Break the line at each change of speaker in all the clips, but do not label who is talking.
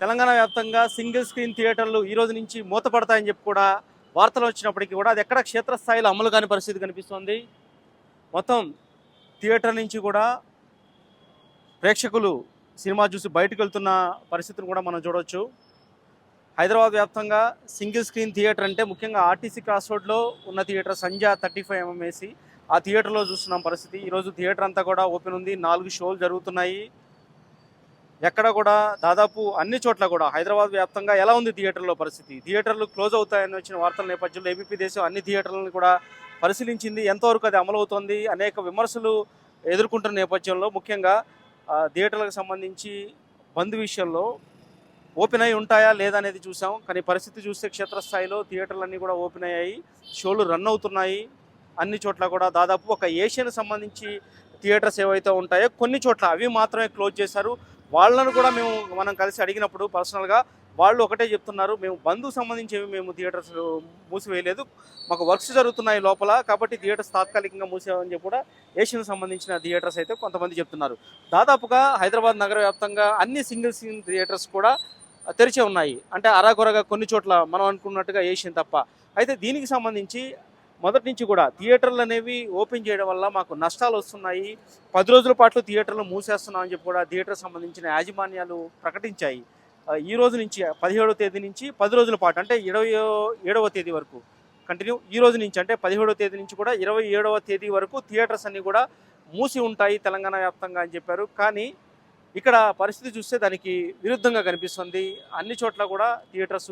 తెలంగాణ వ్యాప్తంగా single screen థియేటర్లు ఈ రోజు నుంచి మూతపడతాయని చెప్పి కూడా వార్తలు వచ్చినప్పటికీ కూడా అది ఎక్కడ క్షేత్రస్థాయిలో అమలు కాని పరిస్థితి కనిపిస్తోంది. మొత్తం థియేటర్ నుంచి కూడా ప్రేక్షకులు సినిమా చూసి బయటకు వెళ్తున్న పరిస్థితిని కూడా మనం చూడవచ్చు హైదరాబాద్ వ్యాప్తంగా సింగిల్ స్క్రీన్ థియేటర్ అంటే ముఖ్యంగా ఆర్టీసీ క్రాస్ రోడ్లో ఉన్న theatre Sandhya thirty five MM AC ఆ థియేటర్లో చూస్తున్నాం పరిస్థితి. ఈరోజు థియేటర్ అంతా కూడా ఓపెన్ ఉంది. నాలుగు షోలు జరుగుతున్నాయి. ఎక్కడ కూడా దాదాపు అన్ని చోట్ల కూడా హైదరాబాద్ వ్యాప్తంగా ఎలా ఉంది థియేటర్లో పరిస్థితి? థియేటర్లు క్లోజ్ అవుతాయని వచ్చిన వార్తల నేపథ్యంలో ఏబీపీ దేశం అన్ని థియేటర్లను కూడా పరిశీలించింది. ఎంతవరకు అది అమలవుతోంది? అనేక విమర్శలు ఎదుర్కొంటున్న నేపథ్యంలో ముఖ్యంగా థియేటర్లకు సంబంధించి బంద్ విషయంలో ఓపెన్ అయి ఉంటాయా లేదా అనేది చూసాం. కానీ పరిస్థితి చూస్తే క్షేత్రస్థాయిలో థియేటర్లన్నీ కూడా ఓపెన్ అయ్యాయి. షోలు రన్ అవుతున్నాయి. అన్ని చోట్ల కూడా దాదాపు ఒక ఏషియన్ సంబంధించి థియేటర్స్ ఏవైతే ఉంటాయో కొన్ని చోట్ల అవి మాత్రమే క్లోజ్ చేశారు. వాళ్ళను కూడా మేము మనం కలిసి అడిగినప్పుడు పర్సనల్గా వాళ్ళు ఒకటే చెప్తున్నారు. మేము బంధువు సంబంధించి మేము థియేటర్స్ మూసివేయలేదు. మాకు వర్క్స్ జరుగుతున్నాయి లోపల కాబట్టి థియేటర్స్ తాత్కాలికంగా మూసేవని చెప్పి కూడా ఏషియన్ సంబంధించిన థియేటర్స్ అయితే కొంతమంది చెప్తున్నారు. దాదాపుగా హైదరాబాద్ నగర వ్యాప్తంగా అన్ని సింగిల్ సీన్ థియేటర్స్ కూడా తెరిచే ఉన్నాయి. అంటే అరాకొరగా కొన్ని చోట్ల మనం అనుకున్నట్టుగా ఏషియన్ తప్ప. అయితే దీనికి సంబంధించి మొదటి నుంచి కూడా థియేటర్లు అనేవి ఓపెన్ చేయడం వల్ల మాకు నష్టాలు వస్తున్నాయి. పది రోజుల పాటు థియేటర్లు మూసేస్తున్నాం అని చెప్పి కూడా థియేటర్ సంబంధించిన యాజమాన్యాలు ప్రకటించాయి. ఈ రోజు నుంచి పదిహేడవ తేదీ నుంచి పది రోజుల పాటు అంటే ఇరవై ఏడవ తేదీ వరకు కంటిన్యూ ఈ రోజు నుంచి అంటే పదిహేడవ తేదీ నుంచి కూడా ఇరవై ఏడవ తేదీ వరకు థియేటర్స్ అన్నీ కూడా మూసి ఉంటాయి తెలంగాణ వ్యాప్తంగా అని చెప్పారు. కానీ ఇక్కడ పరిస్థితి చూస్తే దానికి విరుద్ధంగా కనిపిస్తుంది. అన్ని చోట్ల కూడా థియేటర్స్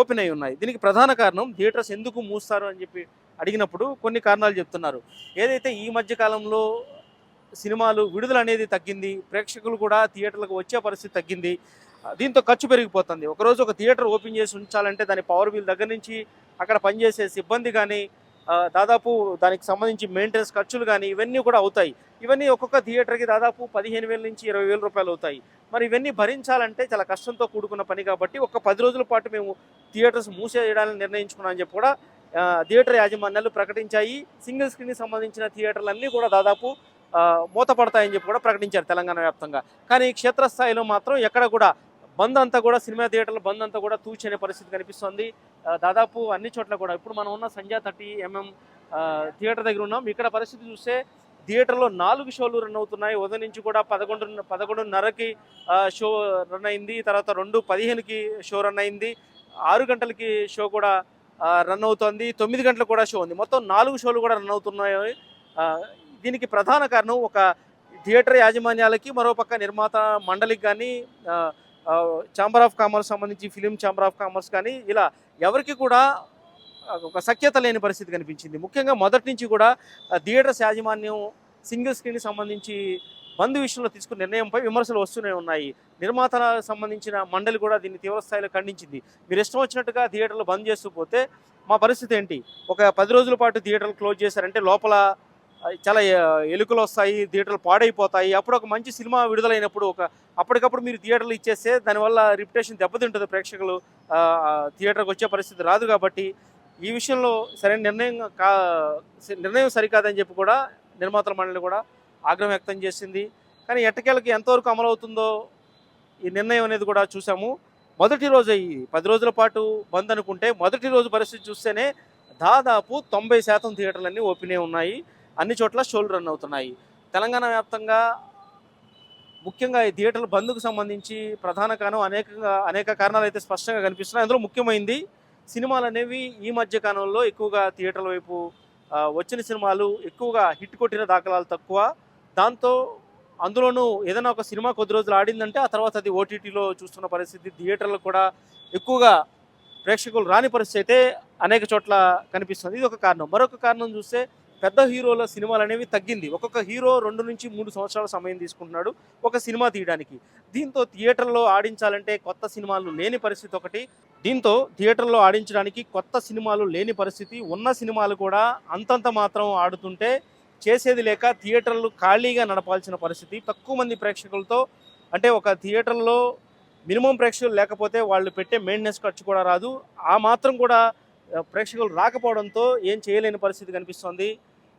ఓపెన్ అయి ఉన్నాయి. దీనికి ప్రధాన కారణం థియేటర్స్ ఎందుకు మూస్తారు అని చెప్పి అడిగినప్పుడు కొన్ని కారణాలు చెప్తున్నారు. ఏదైతే ఈ మధ్య కాలంలో సినిమాలు విడుదల అనేది తగ్గింది ప్రేక్షకులు కూడా థియేటర్లకు వచ్చే పరిస్థితి తగ్గింది దీంతో ఖర్చు పెరిగిపోతుంది. ఒకరోజు ఒక థియేటర్ ఓపెన్ చేసి ఉంచాలంటే దాని పవర్ బిల్ దగ్గర నుంచి అక్కడ పనిచేసే సిబ్బంది కానీ దాదాపు దానికి సంబంధించి మెయింటెనెన్స్ ఖర్చులు కానీ ఇవన్నీ కూడా అవుతాయి. ఇవన్నీ ఒక్కొక్క థియేటర్కి దాదాపు పదిహేను వేల నుంచి ఇరవై వేల రూపాయలు అవుతాయి. మరి ఇవన్నీ భరించాలంటే చాలా కష్టంతో కూడుకున్న పని కాబట్టి ఒక పది రోజుల పాటు మేము థియేటర్స్ మూసేయడానికి నిర్ణయించుకున్నామని చెప్పి కూడా థియేటర్ యాజమాన్యాలు ప్రకటించాయి. సింగిల్ స్క్రీన్కి సంబంధించిన థియేటర్లన్నీ కూడా దాదాపు మూతపడతాయని చెప్పి కూడా ప్రకటించారు తెలంగాణ వ్యాప్తంగా. కానీ క్షేత్రస్థాయిలో మాత్రం ఎక్కడ కూడా బంద్ అంతా కూడా సినిమా థియేటర్ల బంద్ అంతా కూడా తూచనే పరిస్థితి కనిపిస్తుంది. దాదాపు అన్ని చోట్ల కూడా ఇప్పుడు మనం ఉన్న సంధ్యా థర్టీ ఎంఎం థియేటర్ దగ్గర ఉన్నాం. ఇక్కడ పరిస్థితి చూస్తే థియేటర్లో నాలుగు షోలు రన్ అవుతున్నాయి. ఉదయం నుంచి కూడా పదకొండు పదకొండున్నరకి షో రన్ అయింది. తర్వాత రెండు పదిహేనుకి షో రన్ అయింది. ఆరు గంటలకి షో కూడా రన్ అవుతోంది. తొమ్మిది గంటలకు కూడా షో ఉంది. మొత్తం నాలుగు షోలు కూడా రన్ అవుతున్నాయి. దీనికి ప్రధాన కారణం ఒక థియేటర్ యాజమాన్యాలకి మరోపక్క నిర్మాత మండలికి కానీ ఛాంబర్ ఆఫ్ కామర్స్ సంబంధించి ఫిలిం ఛాంబర్ ఆఫ్ కామర్స్ కానీ ఇలా ఎవరికి కూడా ఒక సఖ్యత లేని పరిస్థితి కనిపించింది. ముఖ్యంగా మొదటి నుంచి కూడా థియేటర్స్ యాజమాన్యం సింగిల్ స్క్రీన్కి సంబంధించి బంద్ విషయంలో తీసుకున్న నిర్ణయంపై విమర్శలు వస్తూనే ఉన్నాయి. నిర్మాతల సంబంధించిన మండలి కూడా దీన్ని తీవ్రస్థాయిలో ఖండించింది. మీరు ఇష్టం వచ్చినట్టుగా థియేటర్లు బంద్ చేస్తూ పోతే మా పరిస్థితి ఏంటి? ఒక పది రోజుల పాటు థియేటర్లు క్లోజ్ చేశారంటే లోపల చాలా ఎలుకలు వస్తాయి థియేటర్లు పాడైపోతాయి. అప్పుడు ఒక మంచి సినిమా విడుదలైనప్పుడు ఒక అప్పటికప్పుడు మీరు థియేటర్లు ఇచ్చేస్తే దానివల్ల రిప్యుటేషన్ దెబ్బతింటుంది ప్రేక్షకులు. థియేటర్కి వచ్చే పరిస్థితి రాదు కాబట్టి ఈ విషయంలో సరైన నిర్ణయం కా నిర్ణయం సరికాదని చెప్పి కూడా నిర్మాతల మండలి కూడా ఆగ్రహం వ్యక్తం చేసింది. కానీ ఎట్టకేలకి ఎంతవరకు అమలవుతుందో ఈ నిర్ణయం అనేది కూడా చూసాము. మొదటి రోజు ఈ పది రోజుల పాటు బంద్ అనుకుంటే మొదటి రోజు పరిస్థితి చూస్తేనే దాదాపు తొంభై శాతం థియేటర్లన్నీ ఓపెన్ అయి ఉన్నాయి. అన్ని చోట్ల షోలు రన్ అవుతున్నాయి. తెలంగాణ వ్యాప్తంగా ముఖ్యంగా ఈ థియేటర్ల బంద్కు సంబంధించి ప్రధాన కారణం అనేక అనేక కారణాలు అయితే స్పష్టంగా కనిపిస్తున్నాయి. అందులో ముఖ్యమైనది సినిమాలు అనేవి ఈ మధ్య కాలంలో ఎక్కువగా థియేటర్ల వైపు వచ్చిన సినిమాలు ఎక్కువగా హిట్ కొట్టిన దాఖలాలు తక్కువ. దాంతో అందులోనూ ఏదైనా ఒక సినిమా కొద్ది రోజులు ఆడిందంటే ఆ తర్వాత అది ఓటీటీలో చూస్తున్న పరిస్థితి థియేటర్లు కూడా ఎక్కువగా ప్రేక్షకులు రాని పరిస్థితి అయితే అనేక చోట్ల కనిపిస్తుంది. ఇది ఒక కారణం. మరొక కారణం చూస్తే పెద్ద హీరోల సినిమాలు అనేవి తగ్గింది. ఒక్కొక్క హీరో రెండు నుంచి మూడు సంవత్సరాల సమయం తీసుకుంటున్నాడు ఒక సినిమా తీయడానికి. దీంతో థియేటర్లో ఆడించాలంటే కొత్త సినిమాలు లేని పరిస్థితి ఒకటి. దీంతో థియేటర్లో ఆడించడానికి కొత్త సినిమాలు లేని పరిస్థితి. ఉన్న సినిమాలు కూడా అంతంత మాత్రం ఆడుతుంటే చేసేది లేక థియేటర్లు ఖాళీగా నడపాల్సిన పరిస్థితి. తక్కువ మంది ప్రేక్షకులతో అంటే ఒక థియేటర్లో మినిమం ప్రేక్షకులు లేకపోతే వాళ్ళు పెట్టే మెయింటెనెన్స్ ఖర్చు కూడా రాదు. ఆ మాత్రం కూడా ప్రేక్షకులు రాకపోవడంతో ఏం చేయలేని పరిస్థితి కనిపిస్తోంది.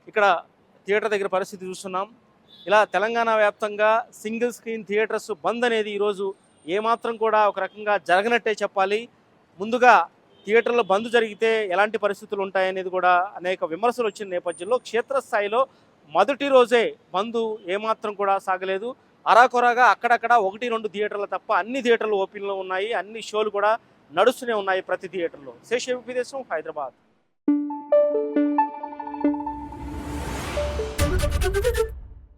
ఇక్కడ థియేటర్ దగ్గర పరిస్థితి చూస్తున్నాం. ఇలా తెలంగాణ వ్యాప్తంగా సింగిల్ స్క్రీన్ థియేటర్స్ బంద్ అనేది ఈరోజు ఏమాత్రం కూడా ఒక రకంగా జరగనట్టే చెప్పాలి. ముందుగా థియేటర్లో బంద్ జరిగితే ఎలాంటి పరిస్థితులు ఉంటాయనేది కూడా అనేక విమర్శలు వచ్చిన నేపథ్యంలో క్షేత్రస్థాయిలో మొదటి రోజే బంద్ ఏమాత్రం కూడా సాగలేదు. అరాకొరాగా అక్కడక్కడ ఒకటి రెండు థియేటర్లు తప్ప అన్ని థియేటర్లు ఓపెన్లో ఉన్నాయి. అన్ని షోలు కూడా నడుస్తూనే ఉన్నాయి ప్రతి థియేటర్లో. శేష విదేశం హైదరాబాద్. Thank you.